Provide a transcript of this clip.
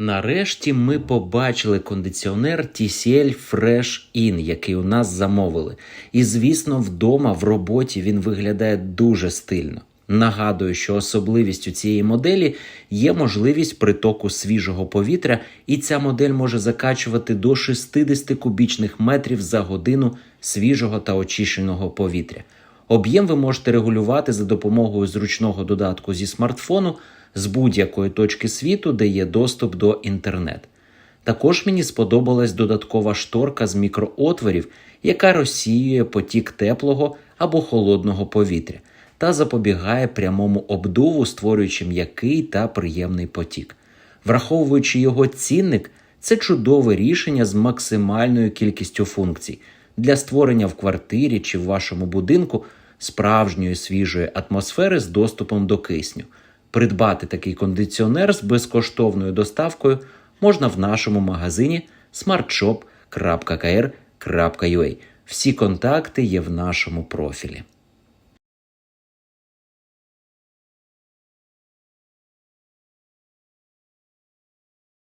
Нарешті ми побачили кондиціонер TCL Fresh In, який у нас замовили. І звісно, вдома в роботі він виглядає дуже стильно. Нагадую, що особливістю цієї моделі є можливість притоку свіжого повітря, і ця модель може закачувати до 60 кубічних метрів за годину свіжого та очищеного повітря. Об'єм ви можете регулювати за допомогою зручного додатку зі смартфону з будь-якої точки світу, де є доступ до інтернет. Також мені сподобалась додаткова шторка з мікроотворів, яка розсіює потік теплого або холодного повітря та запобігає прямому обдуву, створюючи м'який та приємний потік. Враховуючи його цінник, це чудове рішення з максимальною кількістю функцій для створення в квартирі чи в вашому будинку справжньої свіжої атмосфери з доступом до кисню. Придбати такий кондиціонер з безкоштовною доставкою можна в нашому магазині smartshop.kr.ua. Всі контакти є в нашому профілі.